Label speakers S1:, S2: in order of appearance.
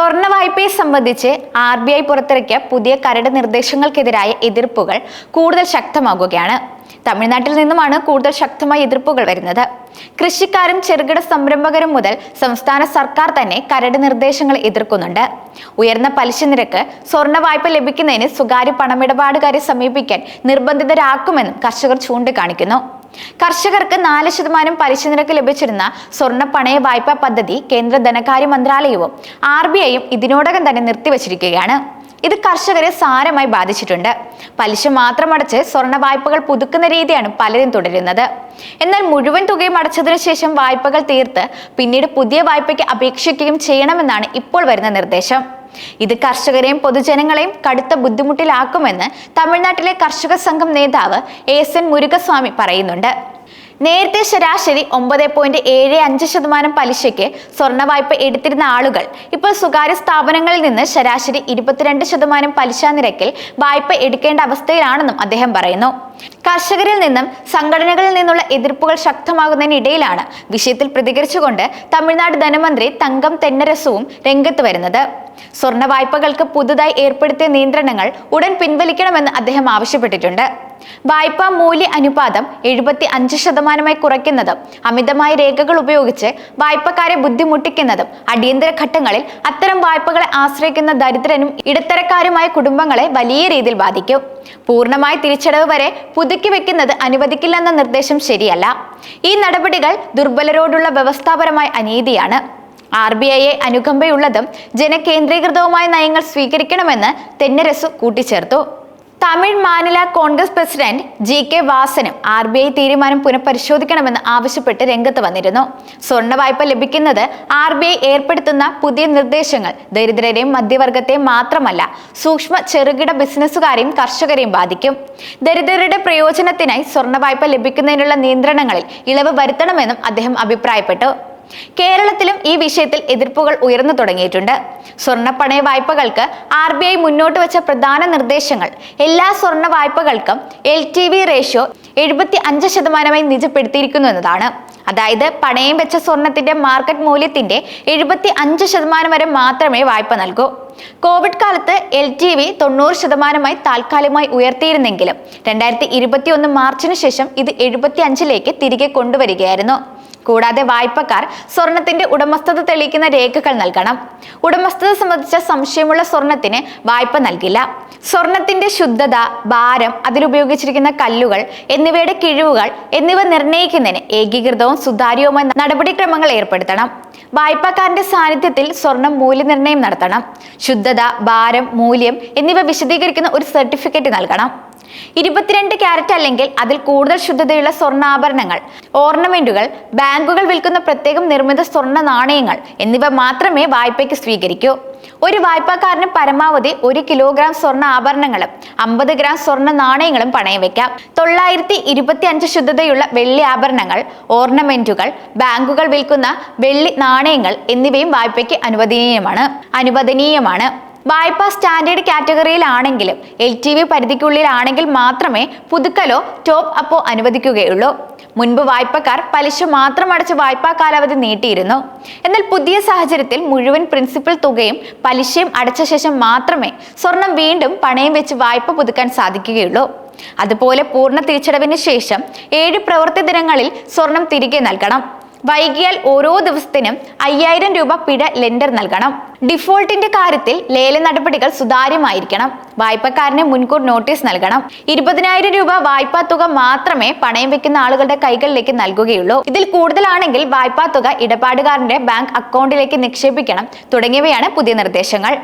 S1: സ്വർണ വായ്പയെ സംബന്ധിച്ച് R B I പുറത്തിറക്കിയ പുതിയ കരട് നിർദ്ദേശങ്ങൾക്കെതിരായ എതിർപ്പുകൾ കൂടുതൽ ശക്തമാകുകയാണ്. തമിഴ്നാട്ടിൽ നിന്നുമാണ് കൂടുതൽ ശക്തമായ എതിർപ്പുകൾ വരുന്നത്. കൃഷിക്കാരും ചെറുകിട സംരംഭകരും മുതൽ സംസ്ഥാന സർക്കാർ തന്നെ കരട് നിർദ്ദേശങ്ങൾ എതിർക്കുന്നുണ്ട്. ഉയർന്ന പലിശ നിരക്ക് സ്വർണ വായ്പ ലഭിക്കുന്നതിന് സ്വകാര്യ പണമിടപാടുകാരെ സമീപിക്കാൻ നിർബന്ധിതരാക്കുമെന്നും കർഷകർ ചൂണ്ടിക്കാണിക്കുന്നു. കർഷകർക്ക് നാല് ശതമാനം പലിശ നിരക്ക് ലഭിച്ചിരുന്ന സ്വർണ പണയ വായ്പാ പദ്ധതി കേന്ദ്ര ധനകാര്യ മന്ത്രാലയവും ആർ ബി ഐയും ഇതിനോടകം തന്നെ നിർത്തിവച്ചിരിക്കുകയാണ്. ഇത് കർഷകരെ സാരമായി ബാധിച്ചിട്ടുണ്ട്. പലിശ മാത്രം അടച്ച് സ്വർണ വായ്പകൾ പുതുക്കുന്ന രീതിയാണ് പലരും തുടരുന്നത്. എന്നാൽ മുഴുവൻ തുകയും അടച്ചതിനു ശേഷം വായ്പകൾ തീർത്ത് പിന്നീട് പുതിയ വായ്പയ്ക്ക് അപേക്ഷിക്കുകയും ചെയ്യണമെന്നാണ് ഇപ്പോൾ വരുന്ന നിർദ്ദേശം. ഇത് കർഷകരെയും പൊതുജനങ്ങളെയും കടുത്ത ബുദ്ധിമുട്ടിലാക്കുമെന്ന് തമിഴ്നാട്ടിലെ കർഷക സംഘം നേതാവ് എസ് എൻ മുരുകസ്വാമി പറയുന്നുണ്ട്. നേരത്തെ ശരാശരി ഒമ്പത് പോയിന്റ് ഏഴ് അഞ്ച് ശതമാനം പലിശയ്ക്ക് സ്വർണ വായ്പ എടുത്തിരുന്ന ആളുകൾ ഇപ്പോൾ സ്വകാര്യ സ്ഥാപനങ്ങളിൽ നിന്ന് ശരാശരി ഇരുപത്തിരണ്ട് ശതമാനം പലിശ നിരക്കിൽ വായ്പ എടുക്കേണ്ട അവസ്ഥയിലാണെന്നും അദ്ദേഹം പറയുന്നു. കർഷകരിൽ നിന്നും സംഘടനകളിൽ നിന്നുള്ള എതിർപ്പുകൾ ശക്തമാകുന്നതിനിടയിലാണ് വിഷയത്തിൽ പ്രതികരിച്ചുകൊണ്ട് തമിഴ്നാട് ധനമന്ത്രി തങ്കം തെന്നരസവും രംഗത്ത് വരുന്നത്. സ്വർണ വായ്പകൾക്ക് പുതുതായി ഏർപ്പെടുത്തിയ നിയന്ത്രണങ്ങൾ ഉടൻ പിൻവലിക്കണമെന്ന് അദ്ദേഹം ആവശ്യപ്പെട്ടിട്ടുണ്ട്. വായ്പാ മൂല്യ അനുപാതം എഴുപത്തി അഞ്ച് ശതമാനമായി കുറയ്ക്കുന്നതും അമിതമായ രേഖകൾ ഉപയോഗിച്ച് വായ്പക്കാരെ ബുദ്ധിമുട്ടിക്കുന്നതും അടിയന്തര ഘട്ടങ്ങളിൽ അത്തരം വായ്പകളെ ആശ്രയിക്കുന്ന ദരിദ്രനും ഇടത്തരക്കാരുമായ കുടുംബങ്ങളെ വലിയ രീതിയിൽ ബാധിക്കും. പൂർണമായ തിരിച്ചടവ് വരെ പുതുക്കി വെക്കുന്നത് അനുവദിക്കില്ലെന്ന നിർദ്ദേശം ശരിയല്ല. ഈ നടപടികൾ ദുർബലരോടുള്ള വ്യവസ്ഥാപരമായ അനീതിയാണ്. ആർ ബി ഐയെ അനുകമ്പയുള്ളതും ജനകേന്ദ്രീകൃതവുമായ നയങ്ങൾ സ്വീകരിക്കണമെന്ന് തെന്നരസു കൂട്ടിച്ചേർത്തു. Tamil Maanila Congress president G K വാസനും R B I തീരുമാനം പുനഃപരിശോധിക്കണമെന്ന് ആവശ്യപ്പെട്ട് രംഗത്ത് വന്നിരുന്നു. സ്വർണ വായ്പ ലഭിക്കുന്നത് ആർ ബി ഐ ഏർപ്പെടുത്തുന്ന പുതിയ നിർദ്ദേശങ്ങൾ ദരിദ്രരെയും മധ്യവർഗത്തെയും മാത്രമല്ല സൂക്ഷ്മ ചെറുകിട ബിസിനസ്സുകാരെയും കർഷകരെയും ബാധിക്കും. ദരിദ്രരുടെ പ്രയോജനത്തിനായി സ്വർണ വായ്പ ലഭിക്കുന്നതിനുള്ള നിയന്ത്രണങ്ങളിൽ ഇളവ് വരുത്തണമെന്നും അദ്ദേഹം അഭിപ്രായപ്പെട്ടു. കേരളത്തിലും ഈ വിഷയത്തിൽ എതിർപ്പുകൾ ഉയർന്നു തുടങ്ങിയിട്ടുണ്ട്. സ്വർണപ്പണയ വായ്പകൾക്ക് ആർ ബി ഐ മുന്നോട്ട് വെച്ച പ്രധാന നിർദ്ദേശങ്ങൾ. എല്ലാ സ്വർണ വായ്പകൾക്കും എൽ ടി വി റേഷ്യോ എഴുപത്തി അഞ്ച് ശതമാനമായി നിജപ്പെടുത്തിയിരിക്കുന്നു എന്നതാണ്. അതായത് പണയം വെച്ച സ്വർണത്തിന്റെ മാർക്കറ്റ് മൂല്യത്തിന്റെ എഴുപത്തി അഞ്ച് ശതമാനം വരെ മാത്രമേ വായ്പ നൽകൂ. കോവിഡ് കാലത്ത് എൽ ടി വി തൊണ്ണൂറ് ശതമാനമായി താൽക്കാലികമായി ഉയർത്തിയിരുന്നെങ്കിലും രണ്ടായിരത്തി ഇരുപത്തി ഒന്ന് മാർച്ചിന് ശേഷം ഇത് എഴുപത്തി അഞ്ചിലേക്ക് തിരികെ കൊണ്ടുവരികയായിരുന്നു. കൂടാതെ വായ്പക്കാർ സ്വർണത്തിന്റെ ഉടമസ്ഥത തെളിയിക്കുന്ന രേഖകൾ നൽകണം. ഉടമസ്ഥത സംബന്ധിച്ച സംശയമുള്ള സ്വർണത്തിന് വായ്പ നൽകില്ല. സ്വർണത്തിന്റെ ശുദ്ധത ഭാരം അതിലുപയോഗിച്ചിരിക്കുന്ന കല്ലുകൾ എന്നിവയുടെ കിഴിവുകൾ എന്നിവ നിർണയിക്കുന്നതിന് ഏകീകൃതവും സുതാര്യവുമായ നടപടിക്രമങ്ങൾ ഏർപ്പെടുത്തണം. വായ്പക്കാരന്റെ സാന്നിധ്യത്തിൽ സ്വർണം മൂല്യനിർണയം നടത്തണം. ശുദ്ധത ഭാരം മൂല്യം എന്നിവ വിശദീകരിക്കുന്ന ഒരു സർട്ടിഫിക്കറ്റ് നൽകണം. ഇരുപത്തിരണ്ട് ക്യാരറ്റ് അല്ലെങ്കിൽ അതിൽ കൂടുതൽ ശുദ്ധതയുള്ള സ്വർണാഭരണങ്ങൾ ഓർണമെന്റുകൾ ബാങ്കുകൾ വിൽക്കുന്ന പ്രത്യേകം നിർമ്മിത സ്വർണ നാണയങ്ങൾ എന്നിവ മാത്രമേ വായ്പയ്ക്ക് സ്വീകരിക്കൂ. ഒരു വായ്പക്കാരന് പരമാവധി ഒരു കിലോഗ്രാം സ്വർണ ആഭരണങ്ങളും അമ്പത് ഗ്രാം സ്വർണ നാണയങ്ങളും പണയം വെക്കാം. തൊള്ളായിരത്തി ഇരുപത്തി അഞ്ച് ശുദ്ധതയുള്ള വെള്ളി ആഭരണങ്ങൾ ഓർണമെന്റുകൾ ബാങ്കുകൾ വിൽക്കുന്ന വെള്ളി നാണയങ്ങൾ എന്നിവയും വായ്പയ്ക്ക് അനുവദനീയമാണ്. അനുവദനീയമാണ്. വായ്പ സ്റ്റാൻഡേർഡ് കാറ്റഗറിയിലാണെങ്കിലും എൽ ടി വി പരിധിക്കുള്ളിലാണെങ്കിൽ മാത്രമേ പുതുക്കലോ ടോപ്പ് അപ്പോ അനുവദിക്കുകയുള്ളൂ. മുൻപ് വായ്പക്കാർ പലിശ മാത്രം അടച്ച് വായ്പാ കാലാവധി നീട്ടിയിരുന്നു. എന്നാൽ പുതിയ സാഹചര്യത്തിൽ മുഴുവൻ പ്രിൻസിപ്പൽ തുകയും പലിശയും അടച്ച ശേഷം മാത്രമേ സ്വർണം വീണ്ടും പണയം വെച്ച് വായ്പ പുതുക്കാൻ സാധിക്കുകയുള്ളൂ. അതുപോലെ പൂർണ തിരിച്ചടവിന് ശേഷം ഏഴ് പ്രവൃത്തി ദിനങ്ങളിൽ സ്വർണം തിരികെ നൽകണം. വൈകിയാൽ ഓരോ ദിവസത്തിനും അയ്യായിരം രൂപ പിഴ ലെൻഡർ നൽകണം. ഡിഫോൾട്ടിന്റെ കാര്യത്തിൽ ലേല നടപടികൾ സുതാര്യമായിരിക്കണം. വായ്പക്കാരന് മുൻകൂർ നോട്ടീസ് നൽകണം. ഇരുപതിനായിരം രൂപ വായ്പാ തുക മാത്രമേ പണയം വെക്കുന്ന ആളുകളുടെ കൈകളിലേക്ക് നൽകുകയുള്ളൂ. ഇതിൽ കൂടുതലാണെങ്കിൽ വായ്പാ തുക ഇടപാടുകാരന്റെ ബാങ്ക് അക്കൗണ്ടിലേക്ക് നിക്ഷേപിക്കണം. തുടങ്ങിയവയാണ് പുതിയ നിർദ്ദേശങ്ങൾ.